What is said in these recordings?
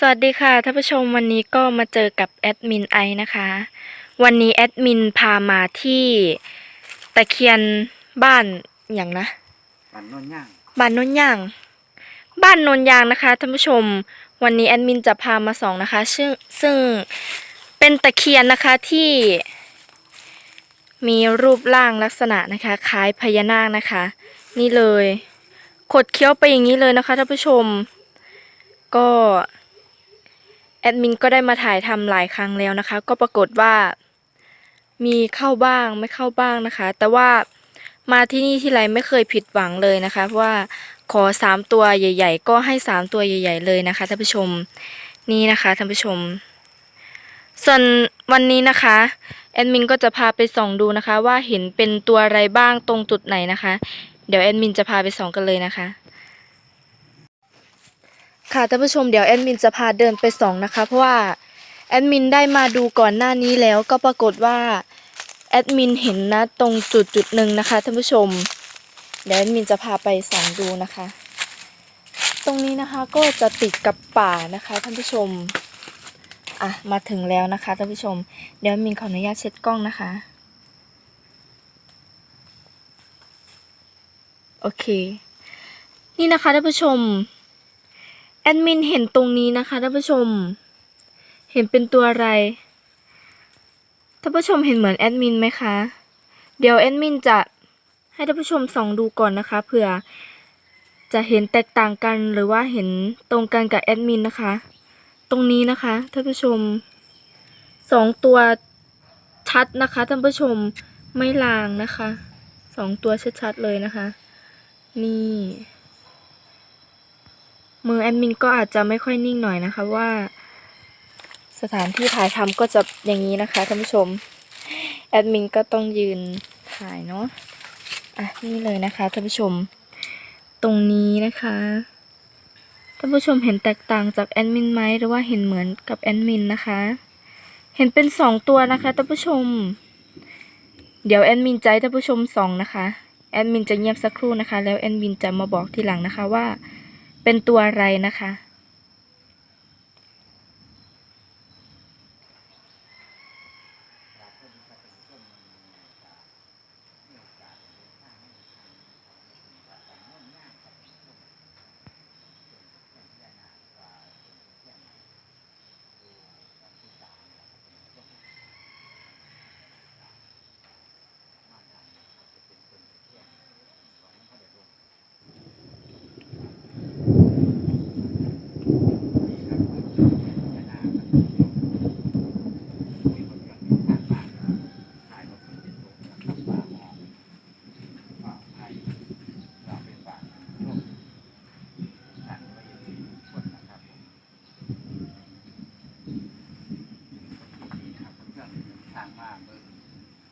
สวัสดีค่ะท่านผู้ชมวันนี้ก็มาเจอกับแอดมินไอนะคะ วันนี้แอดมินพามาที่ตะเคียนบ้านอย่างนะปันโนนย่างบ้านโนนยาง บ้านโนนยางนะคะท่านผู้ชม วันนี้แอดมินจะพามาส่องนะคะซึ่งซึ่งเป็นตะเคียนนะคะที่มีรูปร่างลักษณะนะคะ คล้ายพญานาคนะคะ นี่เลยขดเคี้ยวไปอย่างนี้เลยนะคะท่านผู้ชม ก็ แอดมินก็ได้มาถ่ายทำหลายครั้งแล้วนะคะ ก็ปรากฏว่า มีเข้าบ้างไม่เข้าบ้างนะคะ แต่ว่ามาที่นี่ที่ไรไม่เคยผิดหวังเลยนะคะ เพราะว่าขอสามตัวใหญ่ ๆ ก็ให้สามตัวใหญ่ ๆ เลยนะคะท่านผู้ชมนี่นะคะท่านผู้ชม ส่วนวันนี้นะคะแอดมินก็จะพาไปส่องดูนะคะ ว่าเห็นเป็นตัวอะไรบ้างตรงจุดไหนนะคะ เดี๋ยวแอดมินจะพาไปส่องกันเลยนะคะ ค่ะท่านผู้ชมเดี๋ยวแอดมินจะพาเดินไปส่องนะคะ เพราะว่าแอดมินได้มาดูก่อนหน้านี้แล้วก็ปรากฏว่าแอดมินเห็นนะตรงจุดจุดหนึ่งนะคะท่านผู้ชม เดี๋ยวแอดมินจะพาไปส่องดูนะคะ ตรงนี้นะคะก็จะติดกับป่านะคะท่านผู้ชมอะมาถึงแล้วนะคะท่านผู้ชม เดี๋ยวมินขออนุญาตเช็ดกล้องนะคะ โอเค นี่นะคะท่านผู้ชม ดมินเห็นตรงนี้นะคะท่านผู้ชม เห็นเป็นตัวอะไรท่านผู้ชมเห็นเหมือนแอดมินไหมคะ เดี๋ยวแอดมินจะให้ท่านผู้ชมส่องดูก่อนนะคะเผื่อจะเห็นแตกต่างกันหรือว่าเห็นตรงกันกับแอดมินนะคะ ตรงนี้นะคะท่านผู้ชมสองตัวชัดนะคะท่านผู้ชมไม่ลางนะคะสองตัวชัดๆเลยนะคะ นี่ มือแอดมินก็อาจจะไม่ค่อยนิ่งหน่อยนะคะว่า สถานที่ถ่ายทำก็จะอย่างนี้นะคะท่านผู้ชม แอดมินก็ต้องยืนถ่ายเนาะอะนี่เลยนะคะท่านผู้ชม ตรงนี้นะคะท่านผู้ชมเห็นแตกต่างจากแอดมินไหมหรือว่าเห็นเหมือนกับแอดมินนะคะ เห็นเป็นสองตัวนะคะท่านผู้ชม เดี๋ยวแอดมินให้ท่านผู้ชมสองนะคะแอดมินจะเงียบสักครู่นะคะ แล้วแอดมินจะมาบอกทีหลังนะคะว่า เป็นตัวอะไรนะคะ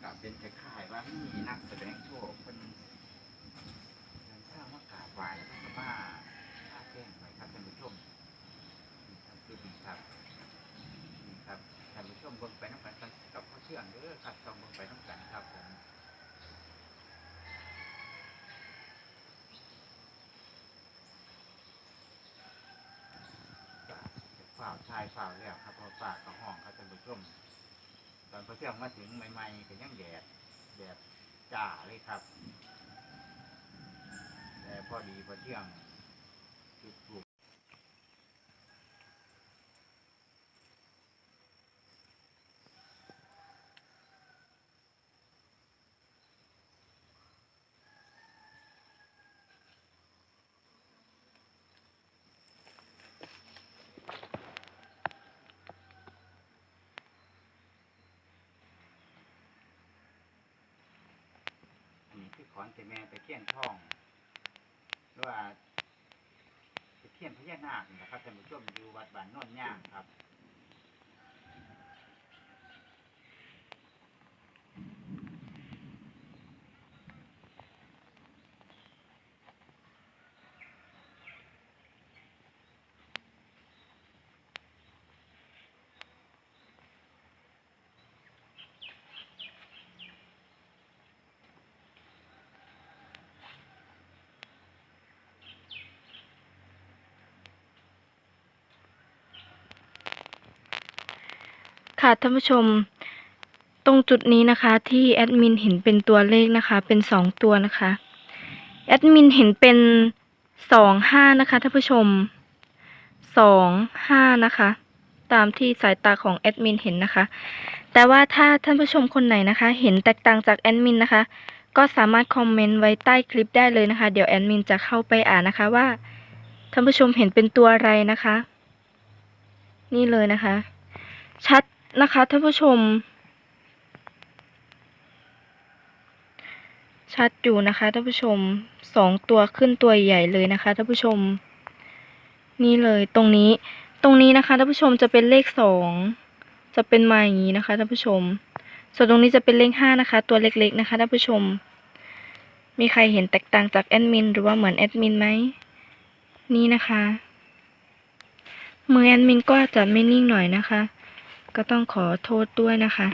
กับเป็นคล้ายๆว่ามีนักแสดงโชว์เป็นเดินทามากราบไหว้แล้วก็มาท่าแจ้งไว้ครับท่านผู้ชมครับคือดีครับนี่ครับท่านผู้ชมเบิ่งไปน้ำกันกับพ่อเชื่องเด้อครับต้องเบิ่งไปน้ำกันครับผมฝ่าวชายฝ่าวแล้วครับพอฝากกับห้องครับท่านผู้ชม อนพอเที่ยงมาถึงใหม่ๆก็ยังแดดแดดจ้าเลยครับ แต่พอดีพอเที่ยงจุดปลูกนี่คื อขอนเจแม่ตะเคียนทองหรือว่าตะเคียนพญานาคนี่นะครับท่านผู้ชมอยู่วัดบ้านโนนย่างครับ ค่ะท่านผู้ชม ตรงจุดนี้นะคะ ที่แอดมินเห็นเป็นตัวเลขนะคะ เป็นสองตัวนะคะแอดมินเห็นเป็นสองห้านะคะท่านผู้ชมสองห้านะคะ ตามที่สายตาของแอดมินเห็นนะคะ แต่ว่าถ้าท่านผู้ชมคนไหนนะคะ เห็นแตกต่างจากแอดมินนะคะ ก็สามารถคอมเมนต์ไว้ใต้คลิปได้เลยนะคะ เดี๋ยวแอดมินจะเข้าไปอ่านนะคะว่าท่านผู้ชมเห็นเป็นตัวอะไรนะคะ นี่เลยนะคะ ชัด นะคะท่านผู้ชม ชัดอยู่นะคะท่านผู้ชมสองตัวขึ้นตัวใหญ่เลยนะคะท่านผู้ชม นี่เลยตรงนี้ ตรงนี้นะคะท่านผู้ชมจะเป็นเลขสองจะเป็นมาอย่างนี้นะคะท่านผู้ชม ส่วนตรงนี้จะเป็นเลขห้านะคะ ตัวเล็กๆนะคะท่านผู้ชม มีใครเห็นแตกต่างจากแอดมินหรือว่าเหมือนแอดมินไหมนี่นะคะมือแอดมินก็จะไม่นิ่งหน่อยนะคะ ก็ต้องขอโทษด้วยนะคะ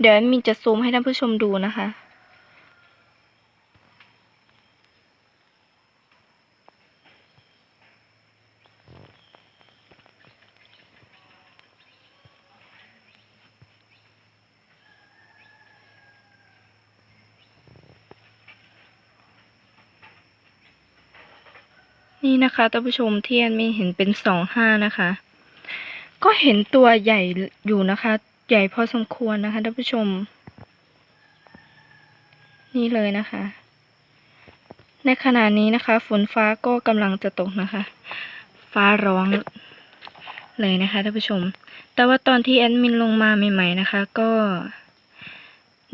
เดี๋ยวมินจะซูมให้ท่านผู้ชมดูนะคะ นี่นะคะท่านผู้ชมเที่แอดมินเห็นเป็นสองห้านะคะ ก็เห็นตัวใหญ่อยู่นะคะ ใหญ่พอสมควรนะคะท่านผู้ชม นี่เลยนะคะ ในขณะนี้นะคะ ฝนฟ้าก็กำลังจะตกนะคะ ฟ้าร้องเลยนะคะท่านผู้ชม แต่ว่าตอนที่แอดมินลงมาใหม่ ๆนะคะ ก็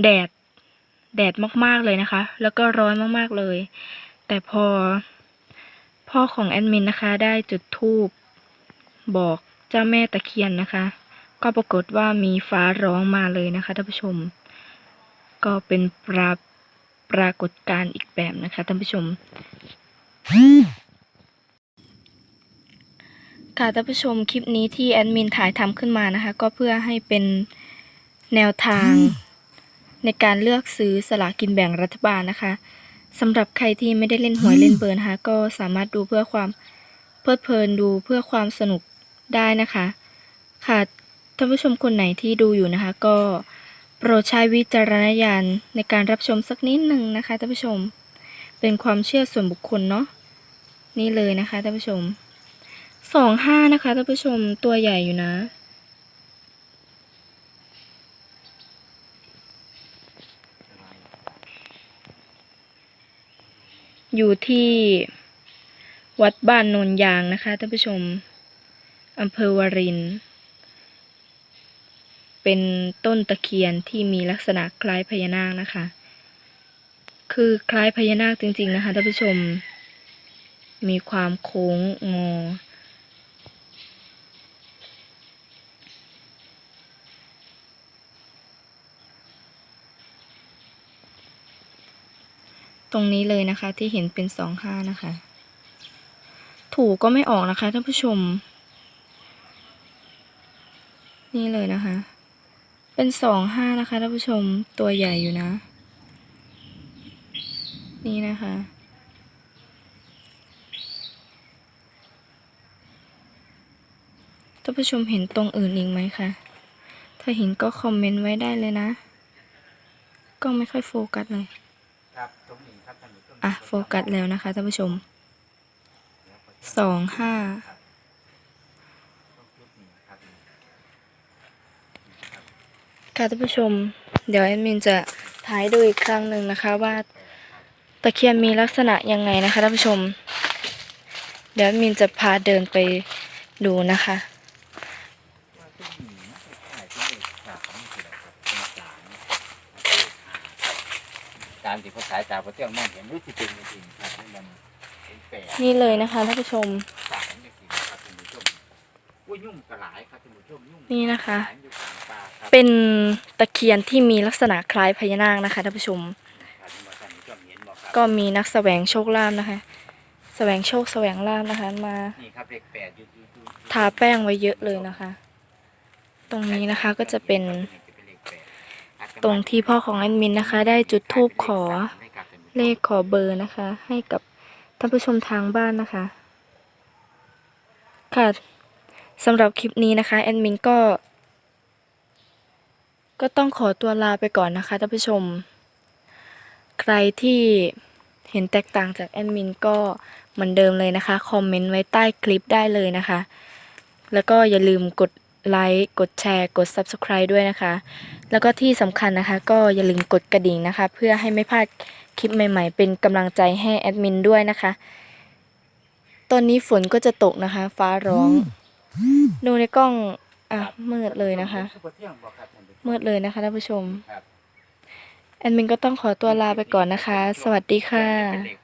แดด แดดมากๆเลยนะคะ แล้วก็ร้อนมากๆเลย แต่พอ พ่อของแอดมินนะคะ ได้จุดธูปบอกเจ้าแม่ตะเคียนนะคะ ก็ปรากฏว่ามีฟ้าร้องมาเลยนะคะท่านผู้ชม ก็เป็นปราปรากฏการณ์อีกแบบนะคะท่านผู้ชมค่ะท่านผู้ชมคลิปนี้ที่แอดมินถ่ายทำขึ้นมานะคะ ก็เพื่อให้เป็นแนวทางในการเลือกซื้อสลากกินแบ่งรัฐบาลนะคะ สำหรับใครที่ไม่ได้เล่นหวยเล่นเบอร์นะคะ ก็สามารถดูเพื่อความเพลิดเพลินดูเพื่อความสนุกได้นะคะ ค่ะท่านผู้ชมคนไหนที่ดูอยู่นะคะ ก็โปรดใช้วิจารณญาณในการรับชมสักนิดหนึ่งนะคะท่านผู้ชม เป็นความเชื่อส่วนบุคคลเนาะนี่เลยนะคะท่านผู้ชมสองห้านะคะท่านผู้ชมตัวใหญ่อยู่นะ อยู่ที่วัดบ้านโนนยางนะคะท่านผู้ชมอำเภอวาริน เป็นต้นตะเคียนที่มีลักษณะคล้ายพญานาคนะคะ คือคล้ายพญานาคจริงๆนะคะท่านผู้ชม มีความโค้งงอ ตรงนี้เลยนะคะ ที่เห็นเป็นสองห้านะคะ ถูกก็ไม่ออกนะคะท่านผู้ชม นี่เลยนะคะ เป็นสองห้านะคะท่านผู้ชมตัวใหญ่อยู่นะ นี่นะคะท่านผู้ชมเห็นตรงอื่นอีกไหมคะ ถ้าเห็นก็คอมเมนต์ไว้ได้เลยนะก็ไม่ค่อยโฟกัสเลย ครับตรงนี้ อะโฟกัสแล้วนะคะท่านผู้ชมสองห้าค่ะท่านผู้ชม เดี๋ยวแอดมินจะถ่ายดูอีกครั้งหนึ่งนะคะว่าตะเคียนมีลักษณะยังไงนะคะท่านผู้ชม เดี๋ยวแอดมินจะพาเดินไปดูนะคะ ว่าตรงนี้มันคล้ายๆที่เลขสามนี่คืออะไรครับเป็นสามเลขห้า ตามที่เขาสายตาพระเจ้ามองเห็นรู้ที่เป็นจริงๆครับนี่มันเป็นแปดนี่เลยนะคะท่านผู้ชม สามจริงๆครับท่านผู้ชมอุ้ยยุ่งกระหลายครับท่านผู้ชมยุ่งนี่นะคะหลายอยู่กลางป่าครับเป็นตะเคียนที่มีลักษณะคล้ายพญานาคนะคะท่านผู้ชม ครับที่ว่าท่านผู้ชมเห็นบอกครับ ก็มีนักแสวงโชคลาภนะคะแสวงโชคแสวงลาภนะคะมา นี่ครับเลขแปดอยู่อยู่อยู่อยู่ทาแป้งไว้เยอะเลยนะคะ ตรงนี้นะคะก็จะเป็น ตรงที่พ่อของแอดมินนะคะ ได้จุดธูปขอเลขขอเบอร์นะคะ ให้กับท่านผู้ชมทางบ้านนะคะ ค่ะสำหรับคลิปนี้นะคะแอดมินก็ ก็ต้องขอตัวลาไปก่อนนะคะท่านผู้ชม ใครที่เห็นแตกต่างจากแอดมินก็เหมือนเดิมเลยนะคะ คอมเมนต์ไว้ใต้คลิปได้เลยนะคะ แล้วก็อย่าลืมกด ไลค์กดแชร์ กด Subscribe ด้วยนะคะ แล้วก็ที่สำคัญนะคะ ก็อย่าลืมกดกระดิ่งนะคะ เพื่อให้ไม่พลาดคลิปใหม่ๆ เป็นกำลังใจให้แอดมินด้วยนะคะ ตอนนี้ฝนก็จะตกนะคะ ฟ้าร้อง ดูในกล้องอะมืดเลยนะคะซุปเปอร์เที่ยงบอกครับท่านผู้ชมืดเลยนะคะท่านผู้ชมครับแอดมินก็ต้องขอตัวลาไปก่อนนะคะ สวัสดีค่ะเป็นเลข